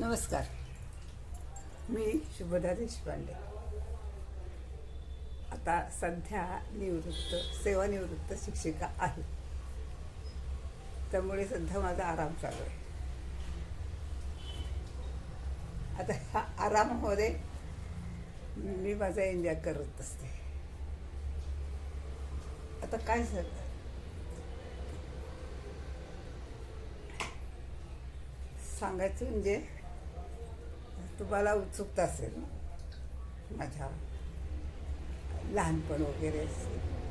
नमस्कार. मी शुभदा देशपांडे. आता सध्या निवृत्त सेवानिवृत्त शिक्षिका आहे. त्यामुळे सध्या माझा आराम चालू आहे. आता ह्या आरामामध्ये मी माझा एन्जॉय करत असते. आता काय झालं? सांगायचं म्हणजे तुम्हाला उत्सुकता असेल माझ्या लहानपण वगैरे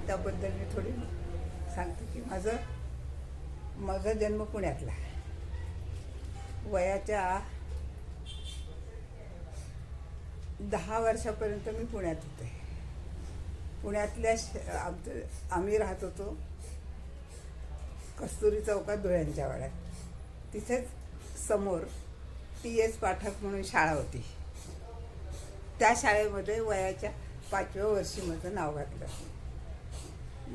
त्याबद्दल मी थोडी सांगते की माझं माझा जन्म पुण्यातला आहे. वयाच्या दहा वर्षापर्यंत मी पुण्यात होते. पुण्यातल्या श- आमचं आम्ही राहत होतो कस्तुरी चौकात धुळ्यांच्या वाड्यात. तिथेच समोर टी एस पाठक म्हणून शाळा होती. त्या शाळेमध्ये वयाच्या पाचव्या वर्षी माझं नाव घातलं.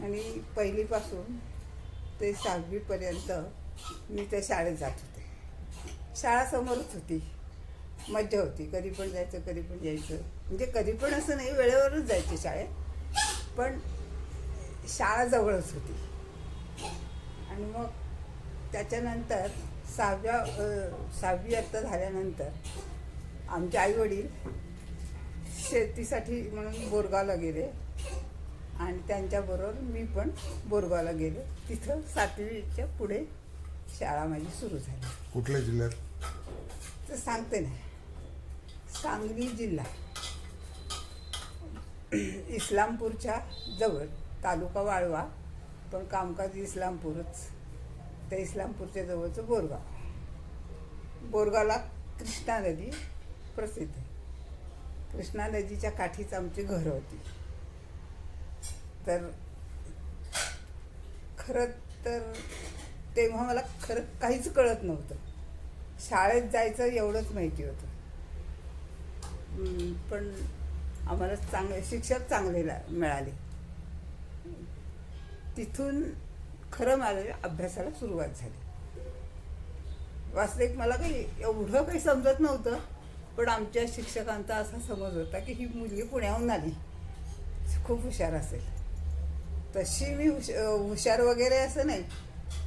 आणि पहिलीपासून ते सहावीपर्यंत मी त्या शाळेत जात होते. शाळा समोरच होती. मज्जा होती. कधी पण जायचं कधी पण यायचं. म्हणजे कधी पण असं नाही वेळेवरच जायचे शाळेत. पण शाळा जवळच होती. आणि मग त्याच्यानंतर सहाव्या सहावी आता झाल्यानंतर आमचे आईवडील शेतीसाठी म्हणून बोरगावला गेले आणि त्यांच्याबरोबर मी पण बोरगावला गेले. तिथं सातवीच्या पुढे शाळा माझी सुरू झाली. कुठल्या जिल्ह्यात? तर सांगते ना. सांगली जिल्हा. इस्लामपूरच्या जवळ तालुका वाळवा पण कामकाज इस्लामपूरच. त्या इस्लामपूरच्या जवळचं बोरगाव. बोरगावला कृष्णा नदी प्रसिद्ध आहे. कृष्णा नदीच्या काठीच आमची घरं होती. तर खरं तर तेव्हा मला खरं काहीच कळत नव्हतं. शाळेत जायचं एवढंच माहिती होतं. पण आम्हाला चांगले शिक्षक चांगले मिळाले. तिथून खरं माझ्या अभ्यासाला सुरुवात झाली. वास्तविक मला काही एवढं काही समजत नव्हतं पण आमच्या शिक्षकांचा असा समज होता की ही मुलगी पुण्याहून आली. खूप हुशार असेल. तशी मी हुश हुशार वगैरे असं नाही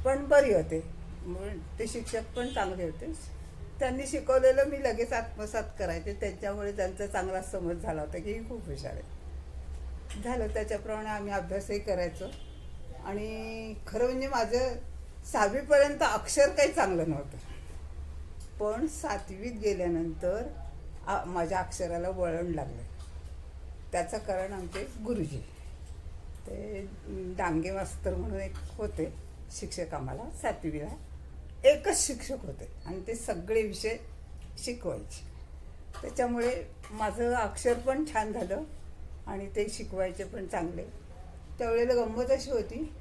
पण बरी होते. म्हणून ते शिक्षक पण चांगले होते. त्यांनी शिकवलेलं मी लगेच आत्मसात करायचे. त्यांच्यामुळे त्यांचा चांगला समज झाला होता की ही खूप हुशार आहे. झालं त्याच्याप्रमाणे आम्ही अभ्यासही करायचो. आणि खरं म्हणजे माझं सहावीपर्यंत अक्षर काही चांगलं नव्हतं. पण सातवीत गेल्यानंतर आ- माझ्या अक्षराला वळण लागलं. त्याचं कारण आमचे गुरुजी. ते डांगे मास्तर म्हणून एक होते शिक्षक आम्हाला सातवीला. एकच शिक्षक होते आणि ते सगळे विषय शिकवायचे. त्याच्यामुळे माझं अक्षर पण छान झालं आणि ते शिकवायचे पण चांगले. त्यावेळेला गंमत अशी होती.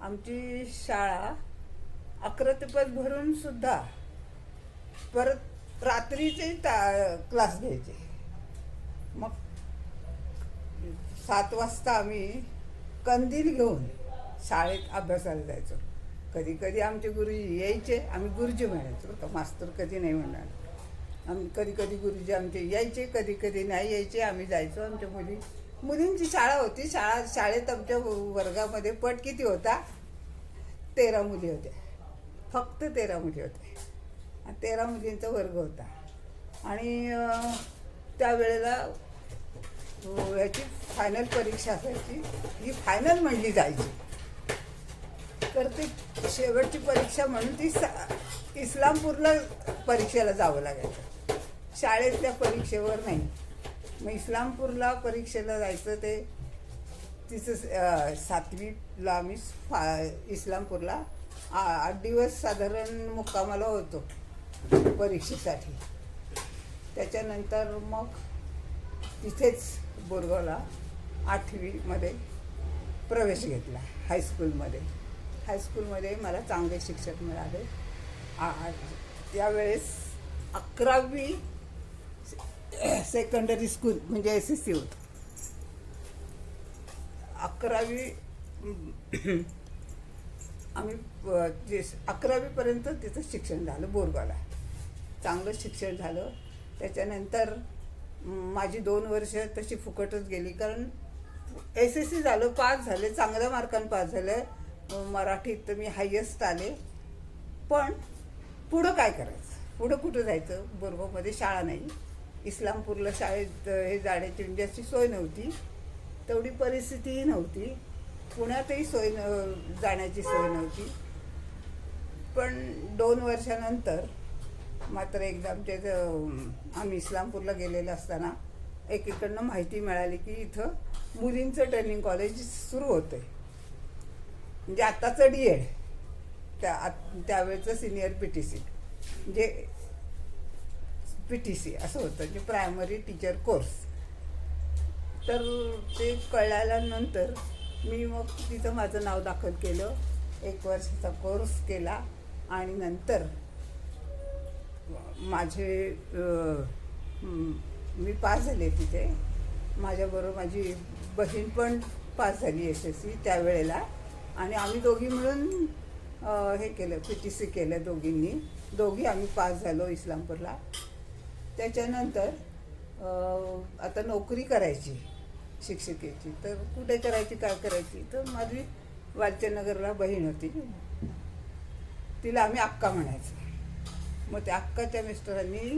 आमची शाळा अकरा ते पाच भरून सुद्धा परत रात्रीचे ता क्लास घ्यायचे. मग सात वाजता आम्ही कंदील घेऊन शाळेत अभ्यासाला जायचो. कधी कधी आमचे गुरुजी यायचे आम्ही गुरुजी म्हणायचो तर मास्तर कधी नाही म्हणणार. आम्ही कधी कधी गुरुजी आमचे यायचे कधी कधी नाही यायचे आम्ही जायचो आमच्या मुली. मुलींची शाळा होती. शाळा शाळेत आमच्या वर्गामध्ये पट किती होता? तेरा मुली होत्या फक्त तेरा मुली होत्या तेरा मुलींचा वर्ग होता. आणि त्यावेळेला याची फायनल परीक्षा असायची. ही फायनल म्हणली जायची. तर ती शेवटची परीक्षा म्हणून ती सा इस्लामपूरला परीक्षेला जावं लागायचं. शाळेतल्या परीक्षेवर नाही. मग इस्लामपूरला परीक्षेला जायचं ते तिचं सातवीला आम्ही फा इस्लामपूरला. आ- आठ दिवस साधारण मुक्कामाला होतो परीक्षेसाठी. त्याच्यानंतर मग तिथेच बोरगावला आठवीमध्ये प्रवेश घेतला हायस्कूलमध्ये हायस्कूलमध्ये मला चांगले शिक्षक मिळाले. आ- आ- त्यावेळेस अकरावी सेकंडरी स्कूल म्हणजे एस एस सी होतं अकरावी आम्ही जे अकरावीपर्यंत तिथं शिक्षण झालं बोरगावला. चांगलं शिक्षण झालं. त्याच्यानंतर माझी दोन वर्ष तशी फुकटच गेली. कारण एस एस सी झालं पास झाले चांगल्या मार्काने पास झालं. मराठीत तर मी हायेस्ट आले. पण पुढं काय करायचं? पुढं कुठं जायचं? बोरगावमध्ये शाळा नाही. इस्लामपूरला शाळेत हे जाण्याची म्हणजे सोय नव्हती. तेवढी परिस्थितीही नव्हती. पुण्यातही सोय न जाण्याची सोय नव्हती. पण दोन वर्षानंतर मात्र एकदा आमच्या इथं, आम्ही इस्लामपूरला गेलेलो असताना एकीकडनं माहिती मिळाली की इथं मुलींचं ट्रेनिंग कॉलेज सुरू होतं आहे म्हणजे आत्ताचं डी एड त्या आत- त्यावेळचं सिनियर पी टी सी म्हणजे पी टी सी असं होतं म्हणजे प्रायमरी टीचर कोर्स तर ते कळल्यानंतर मी मग तिथं माझं नाव दाखल केलं. एक वर्षाचा कोर्स केला आणि नंतर माझे मी पास झाले तिथे. माझ्याबरोबर माझी बहीण पण पास झाली एस एस सी त्यावेळेला. आणि आम्ही दोघी मिळून हे केलं पी टी सी केलं दोघींनी. दोघी आम्ही पास झालो इस्लामपूरला. त्याच्यानंतर आता नोकरी करायची शिक्षिकेची. तर कुठे करायची काय करायची? तर माझी वालचंदनगरला बहीण होती. तिला आम्ही अक्का म्हणायचो. मग त्या अक्काच्या मिस्टरांनी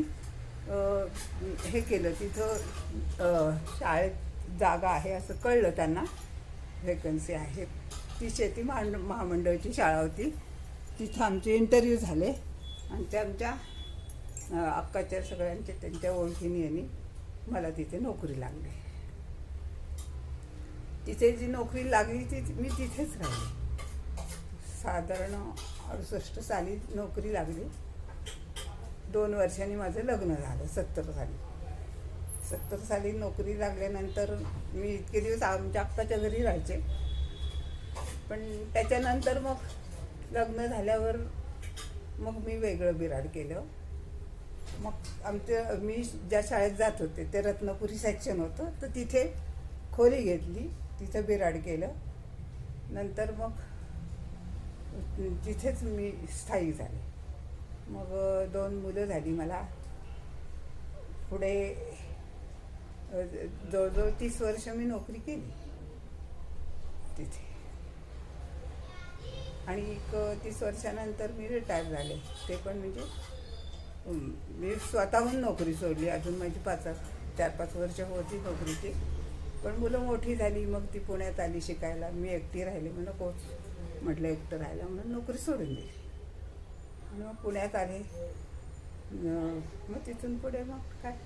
हे केलं. तिथं शाळेत जागा आहे असं कळलं त्यांना. व्हेकन्सी आहे. ती शेती महामंड महामंडळाची शाळा होती. तिथं आमचे इंटरव्ह्यू झाले. आणि त्या आमच्या अक्काच्या सगळ्यांच्या त्यांच्या ओळखीने यांनी मला तिथे नोकरी लागली. तिथे जी नोकरी लागली ती मी तिथेच राहिली. साधारण अडुसष्ट साली नोकरी लागली. दोन वर्षांनी माझं लग्न झालं सत्तर साली. सत्तर साली नोकरी लागल्यानंतर मी इतके दिवस आमच्या अक्काच्या घरी राहायचे. पण त्याच्यानंतर मग लग्न झाल्यावर मग मी वेगळं बिराड केलं. मग आमच्या मी ज्या शाळेत जात होते ते रत्नपुरी सेक्शन होतं. तर तिथे खोली घेतली तिथं बिराड केलं. नंतर मग तिथेच मी स्थायिक झाले. मग दोन मुलं झाली मला. पुढे जवळजवळ तीस वर्ष मी नोकरी केली. तिथे. आणि एक तीस वर्षानंतर मी रिटायर झाले. ते पण म्हणजे मी स्वतःहून नोकरी सोडली. अजून माझी पाच चार पाच वर्ष होती नोकरीची. पण मुलं मोठी झाली मग ती पुण्यात आली शिकायला. मी एकटी राहिली म्हणून कोच म्हटलं एकटं राहिलं म्हणून नोकरी सोडून दिली. आणि मग पुण्यात आले. मग तिथून पुढे मग काय?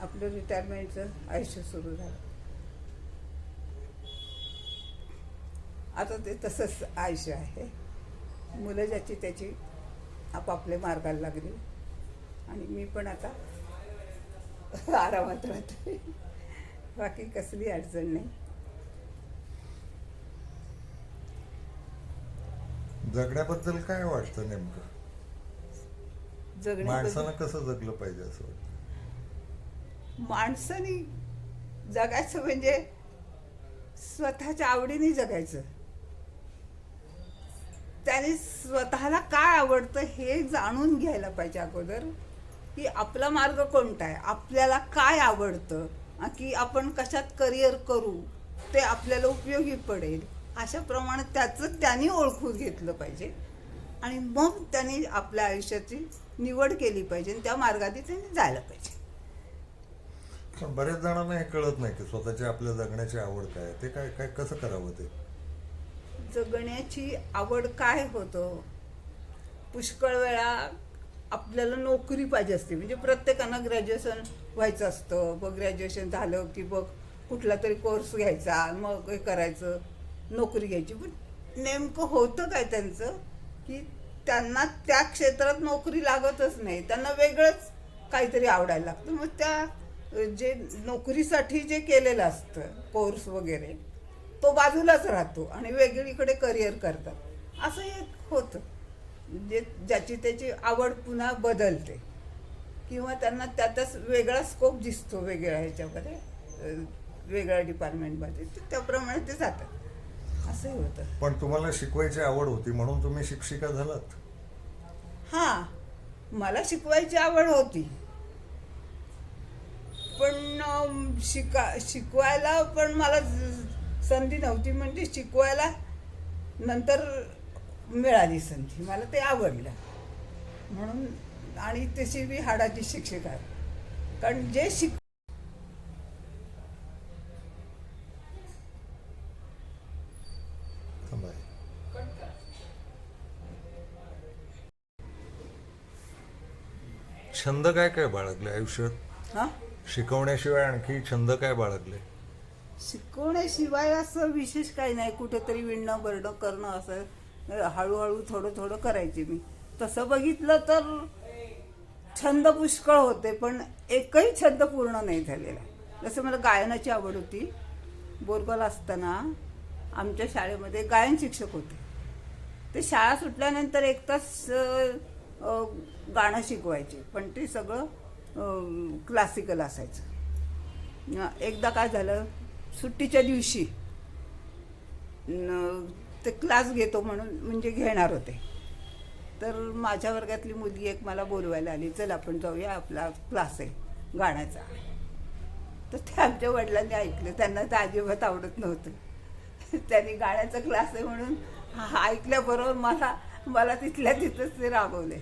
आपलं रिटायरमेंटचं आयुष्य सुरू झालं. आता ते तसंच आयुष्य आहे. मुलं ज्याची त्याची आपापल्या मार्गाला लागली. आणि मी पण आता आरामात राहते बाकी कसली अडचण नाही. जगण्याबद्दल काय वाटतं नेमकं? माणसानं कसं जगलं पाहिजे असं वाटतं? माणसाने जगायचं म्हणजे स्वतःच्या आवडीने जगायचं. त्याने स्वतःला काय आवडतं हे जाणून घ्यायला पाहिजे अगोदर की आपला मार्ग कोणता आहे? आपल्याला काय आवडतं? की आपण कशात करिअर करू? ते आपल्याला उपयोगी पडेल. अशा प्रमाणे त्याचं त्यांनी ओळखून घेतलं पाहिजे. आणि मग त्यांनी आपल्या आयुष्याची निवड केली पाहिजे आणि त्या मार्गाने त्यांनी जायला पाहिजे. पण बऱ्याच जणांना हे कळत नाही की स्वतःची आपल्या जगण्याची आवड काय ते काय काय कसं करावं ते? जगण्याची आवड काय होतं? पुष्कळ वेळा आपल्याला नोकरी पाहिजे असते. म्हणजे प्रत्येकानं ग्रॅज्युएशन व्हायचं असतं. बघ ग्रॅज्युएशन झालं की बघ कुठला तरी कोर्स घ्यायचा मग हे करायचं नोकरी घ्यायची. पण नेमकं होतं काय त्यांचं? की त्यांना त्या क्षेत्रात नोकरी लागतच नाही. त्यांना वेगळंच काहीतरी आवडायला लागतं. मग त्या जे नोकरीसाठी जे केलेलं असतं कोर्स वगैरे तो बाजूलाच राहतो आणि वेगळीकडे करिअर करतात. असं एक होतं. म्हणजे ज्याची त्याची आवड पुन्हा बदलते. किंवा त्यांना त्यातच वेगळा स्कोप दिसतो वेगळ्या ह्याच्यामध्ये वेगळ्या डिपार्टमेंटमध्ये त्याप्रमाणे ते जातात. असंही होतं. पण तुम्हाला शिकवायची आवड होती म्हणून तुम्ही शिक्षिका झालात? हां. मला शिकवायची आवड होती. पण शिका शिकवायला पण मला संधी नव्हती म्हणजे शिकवायला नंतर मिळाली संधी. मला ते आवडलं. म्हणून आणि तशी मी हाडाची शिक्षिका आहे. कारण जे शिक. छंद काय काय बाळगले आयुष्यात? हां? शिकवण्याशिवाय आणखी छंद काय बाळगले? शिकवण्याशिवाय असं विशेष काही नाही. कुठेतरी विणणं बरणं करणं असं. हळूहळू थोडं थोडं करायचे मी. तसं बघितलं तर छंद पुष्कळ होते पण एकही छंद पूर्ण नाही झालेला. जसं मला गायनाची आवड होती. बोरगोल असताना आमच्या शाळेमध्ये गायन शिक्षक होते. ते शाळा सुटल्यानंतर एक तास गाणं शिकवायचे पण ते सगळं क्लासिकल असायचं. एकदा काय झालं सुट्टीच्या दिवशी न- ते क्लास घेतो म्हणून म्हणजे घेणार होते. तर माझ्या वर्गातली मुलगी एक मला बोलवायला आली चल आपण जाऊया आपला क्लास आहे गाण्याचा तर ते आमच्या वडिलांनी ऐकलं त्यांना ते अजिबात आवडत नव्हतं. त्यांनी गाण्याचा क्लास आहे म्हणून हा ऐकल्याबरोबर मला मला तिथल्या तिथंच ते रागवले.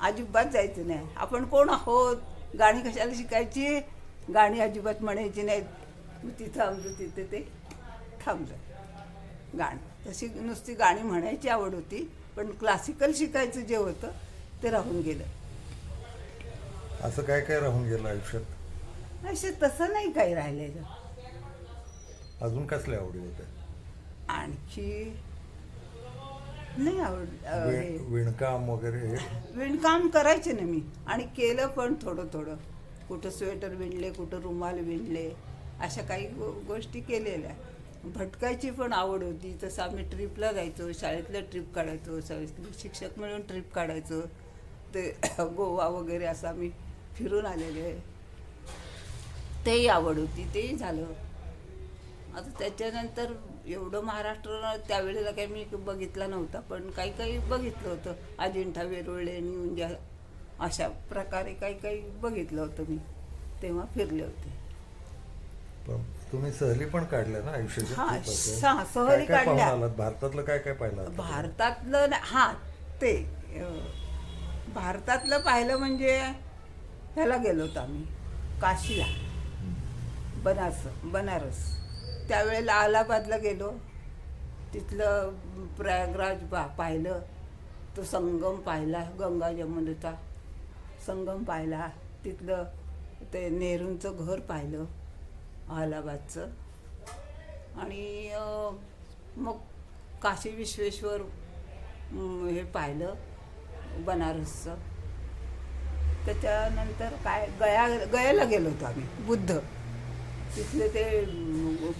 अजिबात जायचं नाही आपण कोण आहोत? गाणी कशाला शिकायची? गाणी अजिबात म्हणायची नाहीत. मग तिथं आमचं तिथे ते थांबलं. गाणं. तशी नुसती गाणी म्हणायची आवड होती पण क्लासिकल शिकायचं जे होतं ते राहून गेलं. असं काय काय राहून गेलं आयुष्यात? असे तसं नाही काही राहिलेलं. अजून कसल्या आवडी होत्या? आणखी नाही आवड विणकाम वगैरे विणकाम करायचे ना मी. आणि केलं पण थोडं थोडं. कुठं स्वेटर विणले कुठं रुमाल विणले. अशा काही गो गोष्टी केलेल्या. भटकायची पण आवड होती. तसं आम्ही ट्रिपला जायचो शाळेतल्या ट्रिप काढायचो शाळेतले शिक्षक मिळून ट्रिप काढायचो. ते गोवा वगैरे असं आम्ही फिरून आलेले. तेही आवड होती तेही झालं. आता त्याच्यानंतर एवढं महाराष्ट्र त्यावेळेला काही मी बघितला नव्हता पण काही काही बघितलं होतं. अजिंठा वेरुळे निउंजा अशा प्रकारे काही काही बघितलं होतं मी. तेव्हा फिरले होते. तुम्ही सहली पण काढल्या ना आयुष्याच्या हा, सहली काय काय पाहून काढल्या. आलात? भारतातलं काय काय पाहिलं? भारतातलं ना- हा ते अं, भारतातलं पाहिलं म्हणजे ह्याला गेलो होतो आम्ही काशीला. बनारस बनारस. त्यावेळेला अलाहाबादला गेलो. तिथलं प्रयागराज पा पाहिलं. तो संगम पाहिला गंगा जमुनेचा संगम पाहिला. तिथलं ते नेहरूंचं घर पाहिलं. अलाहाबादचं आणि मग काशी विश्वेश्वर हे पाहिलं बनारसचं. त्याच्यानंतर काय गया गयाला गेलो होतो आम्ही बुद्ध. तिथले ते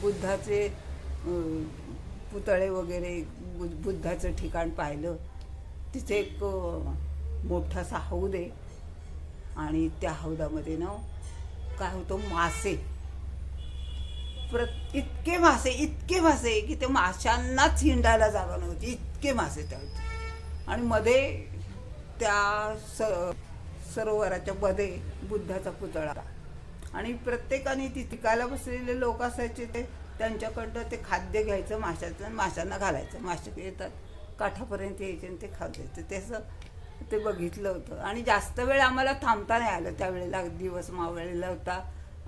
बुद्धाचे पुतळे वगैरे बु- बुद्धाचं ठिकाण पाहिलं. तिथे एक मोठासा हौद आहे आणि त्या हौदामध्ये ना काय होतं मासे. प्रत इतके मासे इतके मासे की ते माशांनाच हिंडायला जागा नव्हती. इतके मासे त्या होते. आणि मध्ये त्या स सरोवराच्या मध्ये बुद्धाचा पुतळा आणि प्रत्येकाने ती टिकायला बसलेले लोक असायचे ते. त्यांच्याकडनं ते खाद्य घ्यायचं माशाचं आणि माशांना घालायचं. मासे येतात काठापर्यंत यायचे आणि ते खायचे ते ते बघितलं होतं. आणि जास्त वेळ आम्हाला थांबता नाही आलं. त्यावेळेला दिवस मावळलेला होता.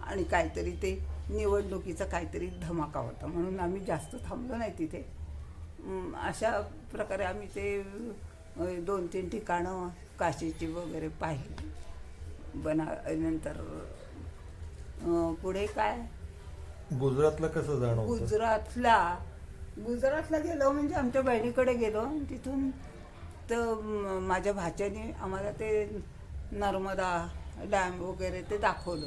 आणि काहीतरी ते निवडणुकीचा काहीतरी धमाका होता. म्हणून आम्ही जास्त थांबलो नाही तिथे. अशा प्रकारे आम्ही ते दोन तीन ठिकाणं काशीची वगैरे पाहिली. बना नंतर पुढे काय? गुजरातला कसं जाणं गुजरातला गुजरातला गेलो म्हणजे आमच्या बहिणीकडे गेलो. तिथून तर माझ्या भाच्याने आम्हाला ते नर्मदा डॅम वगैरे ते दाखवलं.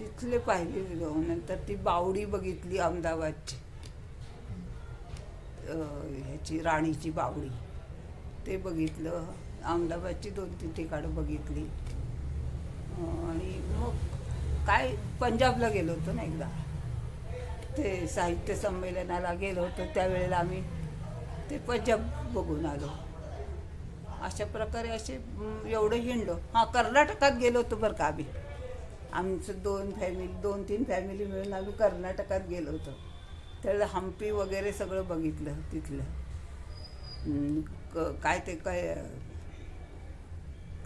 तिथले पाहिले गेलो नंतर ती बावडी बघितली अहमदाबादची. ह्याची राणीची बावडी. ते बघितलं. अहमदाबादची दोन तीन ठिकाणं बघितली. आणि मग काय पंजाबला गेलो होतो ना एकदा. ते साहित्य संमेलनाला गेलो होतो. त्यावेळेला आम्ही ते पंजाब बघून आलो. अशा प्रकारे असे एवढं हिंडलो. हां कर्नाटकात गेलो होतो बरं का आम्ही. आमचं दोन फॅमिली दोन तीन फॅमिली मिळून आम्ही कर्नाटकात गेलो होतो. त्यावेळेला हम्पी वगैरे सगळं बघितलं तिथलं. क- काय ते काय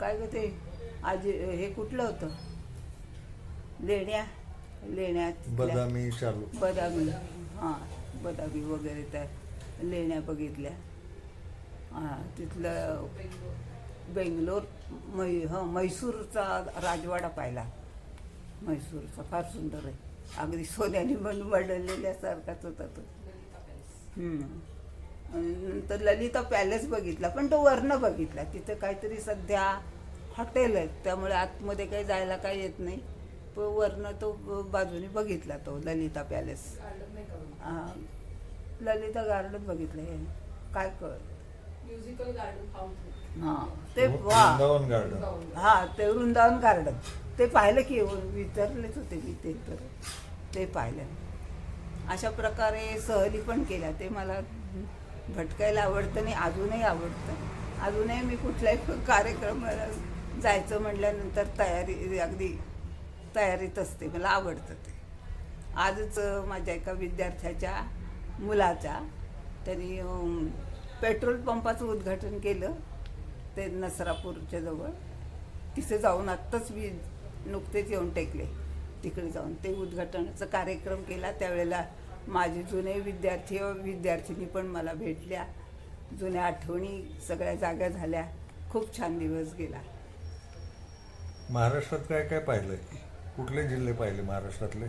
काय ग ते आजी हे कुठलं होतं? लेण्या लेण्यात बदामी चालू बदामी हां बदामी वगैरे त्या लेण्या बघितल्या. हां तिथलं बेंगलोर मै हं मैसूरचा राजवाडा पाहिला. मैसूरचा फार सुंदर आहे. अगदी सोन्याने बनून बदललेल्यासारखाच होता तो. नंतर ललिता पॅलेस बघितला पण तो वर्ण बघितला. तिथं काहीतरी सध्या हॉटेल आहे त्यामुळे आतमध्ये काही जायला काही येत नाही. पण वर्ण तो बाजूने बघितला तो ललिता पॅलेस हा. ललिता गार्डन बघितलं हे. काय कळत म्युझिकल गार्डन फाउंटन हां ते वा. वृंदावन गार्डन हा ते वृंदावन गार्डन ते पाहिलं की विचारलेच होते मी ते तर. ते पाहिलं. अशा प्रकारे सहली पण केल्या. ते मला भटकायला आवडतं आणि अजूनही आवडतं. अजूनही मी कुठल्याही कार्यक्रमाला जायचं म्हटल्यानंतर तयारी अगदी तयारीत असते. मला आवडतं ते. आजच माझ्या एका विद्यार्थ्याच्या मुलाच्या त्यांनी पेट्रोल पंपाचं उद्घाटन केलं ते नसरापूरच्या जवळ. तिथे जाऊन आत्ताच मी नुकतेच येऊन टेकले. तिकडे जाऊन ते उद्घाटनाचा कार्यक्रम केला. त्यावेळेला माझे जुने विद्यार्थी व विद्यार्थिनी पण मला भेटल्या. जुन्या आठवणी सगळ्या जाग्या झाल्या. खूप छान दिवस गेला. महाराष्ट्रात काय काय पाहिलंय? कुठले जिल्हे पाहिले महाराष्ट्रातले?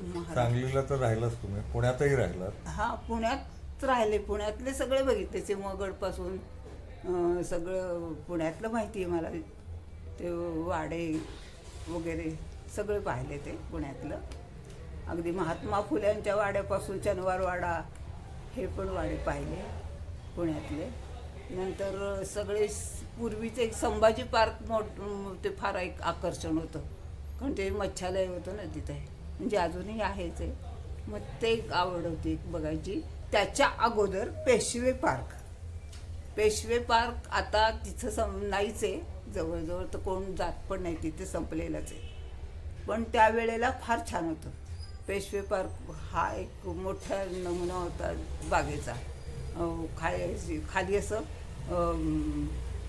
महारा- सांगलीला तर राहिलाच तुम्ही. पुण्यातही राहिलात. हा पुण्यात राहिले. पुण्यातले सगळे बघितले सिंहगडपासून सगळं पुण्यातलं माहिती आहे मला. ते वाडे वगैरे सगळे पाहिले ते पुण्यातलं. अगदी महात्मा फुल्यांच्या वाड्यापासून शनिवार वाडा हे पण वाडे पाहिले पुण्यातले. नंतर सगळे पूर्वीचे एक संभाजी पार्क मोठ ते फार एक आकर्षण होतं. कारण ते मच्छालय होतं ना तिथे. म्हणजे अजूनही आहेच आहे. मग ते एक आवड होती एक बघायची. त्याच्या अगोदर पेशवे पार्क. पेशवे पार्क आता तिथं सम नाहीच आहे. जवळजवळ तर कोण जात पण नाही तिथे संपलेलंच आहे. पण त्यावेळेला फार छान होतं. पेशवे पार्क हा एक मोठा नमुना होता बागेचा. खाली खाली असं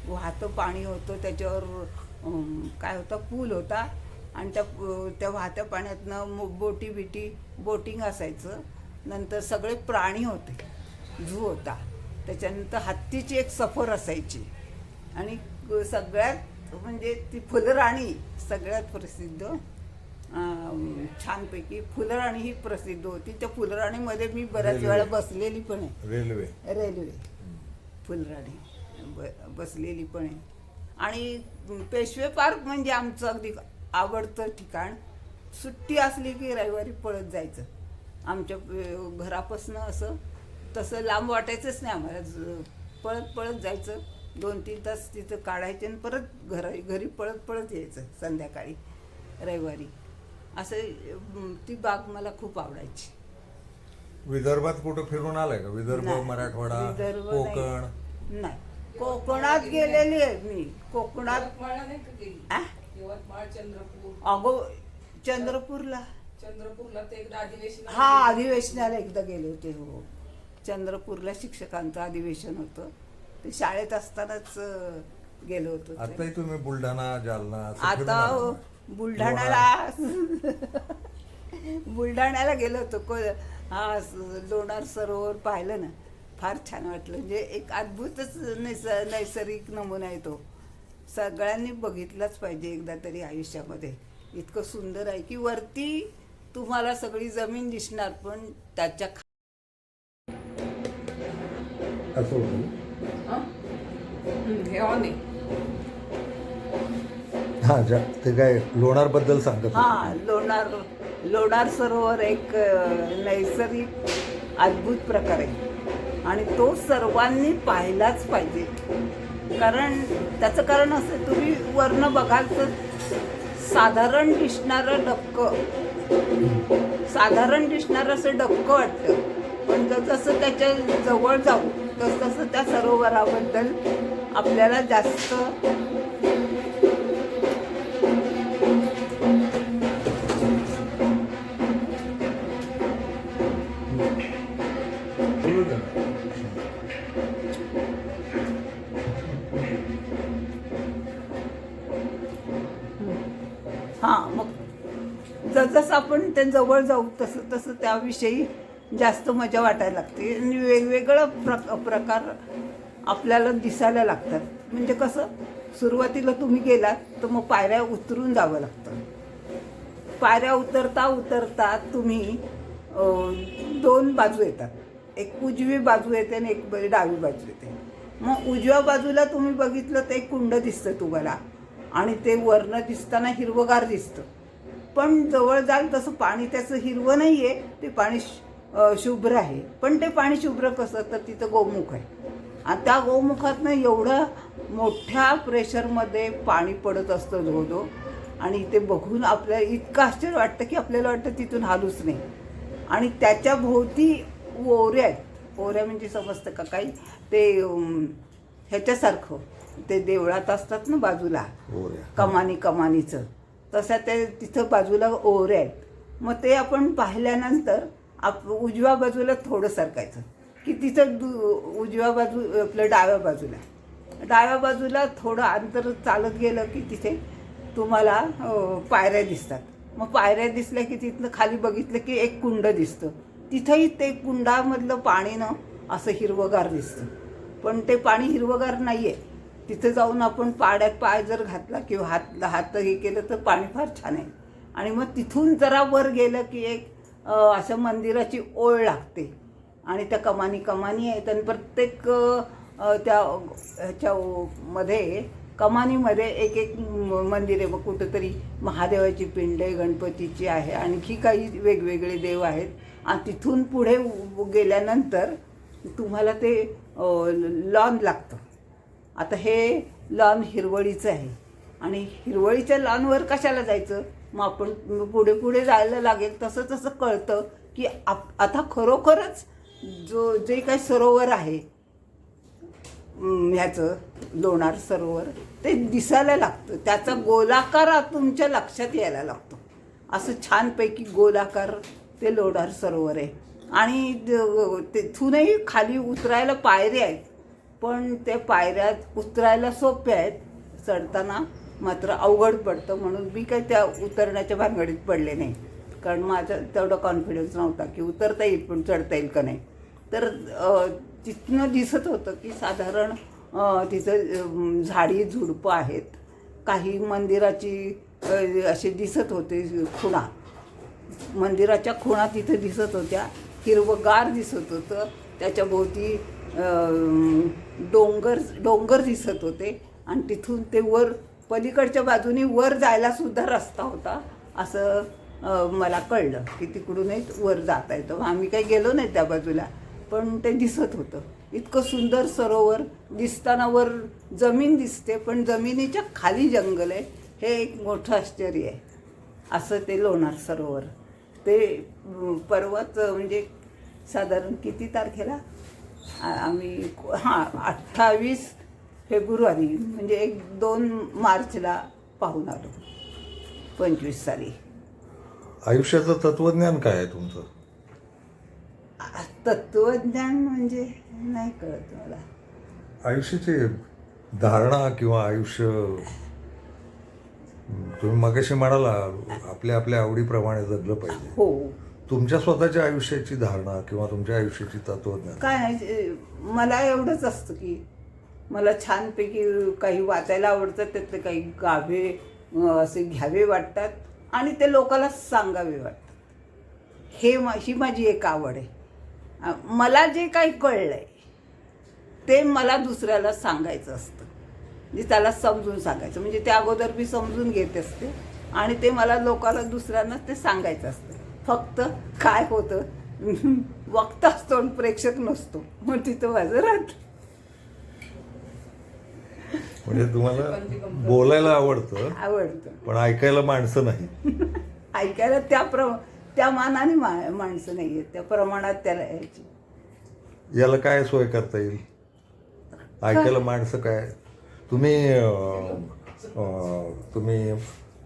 वाहतं पाणी होतं त्याच्यावर काय होता पूल होता. आणि त्या त्या वाहत्या पाण्यातनं मो- बोटी बिटी बोटिंग असायचं. नंतर सगळे प्राणी होते. झू होता. त्याच्यानंतर हत्तीची एक सफर असायची. आणि सगळ्यात म्हणजे ती फुलराणी सगळ्यात प्रसिद्ध छानपैकी फुलराणी ही प्रसिद्ध होती. त्या फुलराणीमध्ये मी बऱ्याच. वेळा बसलेली पण आहे. रेल्वे. रेल्वे. फुलराणी. ब बसलेली पण आहे. आणि पेशवे पार्क म्हणजे आमचं अगदी आवडतं ठिकाण. सुट्टी असली की रविवारी पळत जायचं. आमच्या घरापासनं असं तसं लांब वाटायचंच नाही आम्हाला. पळत पळत जायचं. दोन तीन तास तिथं काढायचे आणि परत घरा घरी पळत पळत यायचं संध्याकाळी रविवारी. असं ती बाग मला खूप आवडायची. विदर्भात कुठं फिरून आलाय का? विदर्भ नाही. मराठवाडा विदर्भ कोकण? नाही. नाही. कोकणात गेलेली आहे मी. कोकणात यवतमाळला नाही का गेली? आ? यवतमाळ चंद्रपूर. अगो चंद्रपूरला. चंद्रपूरला ते एकदा अधिवेशन हा अधिवेशनाला एकदा गेले होते हो. चंद्रपूरला शिक्षकांचं अधिवेशन होतं. ते शाळेत असतानाच अं, गेलो होतो. ते. आताही तुम्ही बुलढाणा जालना असं फिरून आता आला हो, ना? बुलढाण्याला बुलढाण्याला गेलो होतो. को हा स- लोणार सरोवर पाहिलं ना फार छान वाटलं. म्हणजे एक अद्भुतच नैस नैसर्गिक नमुना आहे तो. सगळ्यांनी बघितलाच पाहिजे एकदा तरी आयुष्यामध्ये. इतकं सुंदर आहे की वरती तुम्हाला सगळी जमीन दिसणार पण त्याच्या असं. हे ऑन आहे हा जा ते काय लोणार बद्दल सांगत होते. हा लोणार लोणार सरोवर एक अ, नैसर्गिक अद्भुत प्रकार आहे आणि तो सर्वांनी पाहिलाच पाहिजे कारण त्याचं कारण असं तुम्ही वर्ण बघाल तर साधारण दिसणारं डबकं साधारण दिसणार असं डबकं वाटतं. पण जसं त्याच्याजवळ जाऊ तसं त्या सरोवराबद्दल आपल्याला जास्त जसं आपण त्या जवळ जाऊ तसं तसं त्याविषयी जास्त मजा वाटायला लागते. आणि वेगवेगळं प्र प्रकार आपल्याला दिसायला लागतात. म्हणजे कसं सुरुवातीला तुम्ही गेलात तर मग पायऱ्या उतरून जावं लागतं. पायऱ्या उतरता उतरता तुम्ही दोन बाजू येतात. एक उजवी बाजू येते आणि एक डावी बाजू येते. मग उजव्या बाजूला तुम्ही बघितलं तर एक कुंड दिसतं तुम्हाला. आणि ते वरनं दिसताना हिरवगार दिसतं. पण जवळ जाल तसं पाणी त्याचं हिरवं नाही आहे ते पाणी शुभ्र आहे. पण ते पाणी शुभ्र कसं? तर तिथं गोमुख आहे. आणि त्या गोमुखातनं एवढं मोठ्या प्रेशरमध्ये पाणी पडत असतं धोधो आणि ते बघून आपल्याला इतकं आश्चर्य वाटतं की आपल्याला वाटतं तिथून हालूच नाही. आणि त्याच्या भोवती ओऱ्या आहेत. ओऱ्या म्हणजे समजतं का काही? ते ह्याच्यासारखं. ते देवळात असतात ना बाजूला. कमानी कमानीचं. तसं ते तिथं बाजूला ओरे आहेत मग ते आपण पाहिल्यानंतर आप उजव्या बाजूला थोडं सरकायचं. की तिथं दु उजव्या बाजू आपलं डाव्या बाजूला. डाव्या बाजूला थोडं अंतर चालत गेलं की तिथे तुम्हाला पायऱ्या दिसतात. मग पायऱ्या दिसल्या की तिथनं खाली बघितलं की एक कुंड दिसतं. तिथंही ते कुंडामधलं पाणी ना असं हिरवगार दिसतं. पण ते पाणी हिरवगार नाही आहे तिथं जाऊन आपण पाड्यात पाय जर घातला किंवा हात हात हे केलं तर पाणी फार छान आहे. आणि मग तिथून जरा वर गेलं की एक असं मंदिराची ओळ लागते. आणि त्या कमानी कमानी आहेत आणि प्रत्येक त्या ह्याच्या मध्ये कमानीमध्ये एक एक मंदिर आहे. मग कुठंतरी महादेवाची पिंड आहे गणपतीची आहे. आणखी काही वेगवेगळे देव आहेत. आणि तिथून पुढे गेल्यानंतर तुम्हाला ते लॉन लागतं. आता हे लॉन हिरवळीचं आहे. आणि हिरवळीच्या लॉनवर कशाला जायचं? मग आपण पुढे पुढे जायला लागेल तसं तसं कळतं की आप आता खरोखरच जो जे काही सरोवर आहे ह्याचं लोणार सरोवर ते दिसायला लागतं. त्याचा गोलाकार तुमच्या लक्षात यायला लागतो. असं छानपैकी गोलाकार ते लोणार सरोवर आहे. आणि तेथूनही तिथूनही खाली उतरायला पायऱ्या आहेत. पण ते पायऱ्या उतरायला सोप्या आहेत. चढताना मात्र अवघड पडतं म्हणून मी काही त्या उतरण्याच्या भानगडीत पडले नाही. कारण माझा तेवढा कॉन्फिडन्स नव्हता की उतरता येईल पण चढता येईल का नाही. तर तिथनं दिसत होतं की साधारण तिथं झाडी झुडपं आहेत. काही मंदिराची असे दिसत होते खुणा. मंदिराच्या खुणा तिथं दिसत होत्या. हिरवंगार दिसत होतं. त्याच्याभोवती डोंगर डोंगर दिसत होते. आणि तिथून ते वर पलीकडच्या बाजूने वर जायला सुद्धा रस्ता होता असं मला कळलं की तिकडूनही वर जाता येतं. आम्ही काही गेलो नाही त्या बाजूला पण ते दिसत होतं. इतकं सुंदर सरोवर दिसताना वर जमीन दिसते पण जमिनीच्या खाली जंगल आहे. हे एक मोठं आश्चर्य आहे. असं ते लोणार सरोवर. ते पर्वत म्हणजे साधारण किती तारखेला? आम्ही हां अठ्ठावीस फेब्रुवारी म्हणजे एक दोन मार्चला पाहून आलो. पंचवीस साली. आयुष्याचं तत्वज्ञान काय आहे तुमचं? तत्वज्ञान म्हणजे नाही कळत मला. आयुष्याची धारणा किंवा आयुष्य तुम्ही मगाशी म्हणाला आपल्या आपल्या आवडीप्रमाणे जगलं पाहिजे. हो. तुमच्या स्वतःच्या आयुष्याची धारणा किंवा तुमच्या आयुष्याची तत्वज्ञान? काय मला एवढंच असतं की मला छानपैकी काही वाचायला आवडतं त्यातले काही गावे अं, असे घ्यावे वाटतात आणि ते लोकाला सांगावे वाटतात. हे मा ही माझी एक आवड आहे. अं, मला जे काही कळलं आहे ते मला दुसऱ्याला सांगायचं असतं. म्हणजे त्याला समजून सांगायचं. म्हणजे ते अगोदर मी समजून घेत असते आणि ते मला लोकाला दुसऱ्यांना ते सांगायचं असतं. फक्त काय होतं? वक्ता असतो आणि प्रेक्षक नसतो. मग तिथं राहत. म्हणजे तुम्हाला बोलायला आवडतं आवडतं. पण ऐकायला माणसं नाही. ऐकायला त्या प्र त्या मानाने मा माणसं नाही आहेत. त्या प्रमाणात त्याला यायची. याला काय सोय करता येईल? ऐकायला माणसं काय? तुम्ही तुम्ही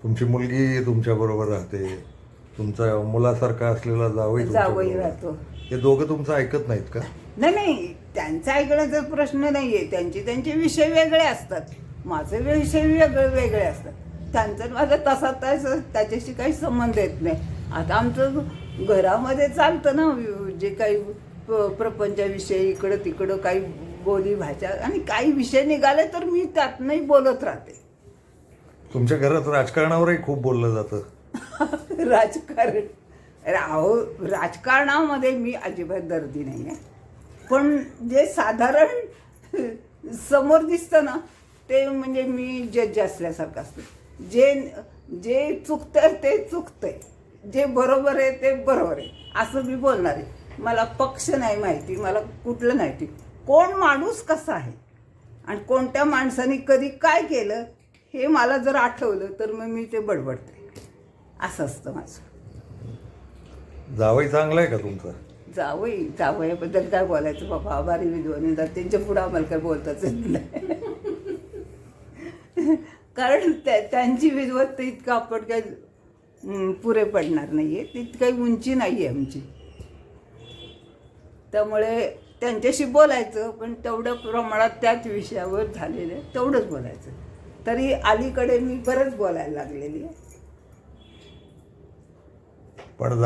तुमची मुलगी तुमच्या बरोबर राहते. तुमचा मुलासारखा असलेला जावई जावई तुमच्याबरोबर राहतो. हे दोघं तुमचं ऐकत नाहीत का? नाही नाही त्यांचा ऐकण्याचा प्रश्न नाही आहे त्यांचे त्यांचे विषय वेगळे असतात. माझे विषय वेगळे वेगळे असतात. त्यांचा आणि माझा तसा तसा त्याच्याशी काही संबंध येत नाही. आता आमचं घरामध्ये चालतं ना जे काही प- प्रपंचाविषयी इकडं तिकडं काही बोली भाषा आणि काही विषय निघाले तर मी त्यातनंही बोलत राहते. तुमच्या घरात राजकारणावरही खूप बोललं जातं. राजकारण. राहो राजकारणामध्ये मी अजिबात दर्दी नाही आहे पण जे साधारण समोर दिसतं ना ते म्हणजे मी जज असल्यासारखं असतं. जे जे चुकतंय ते चुकतंय. जे बरोबर आहे ते बरोबर आहे. असं मी बोलणार आहे. मला पक्ष नाही माहिती मला कुठलं नाही माहिती. कोण माणूस कसा आहे? आणि कोणत्या माणसाने कधी काय केलं हे मला जर आठवलं तर मग मी ते बडबडते. असं असतं माझं. जावई चांगला आहे का तुमचा? जावई जावयाबद्दल काय बोलायचं बाबा? आभारी विद्वान त्यांच्या पुढं आम्हाला काय बोलताच नाही. कारण त्या त्यांची विद्वत तर इतकं आपण काय पुरे पडणार नाही आहे तितकी काही उंची नाही आहे आमची. त्यामुळे त्यांच्याशी बोलायचं पण तेवढ्या प्रमाणात त्याच विषयावर झालेलं तेवढंच बोलायचं. तरी अलीकडे मी बरंच बोलायला लागलेली आहे. पण जा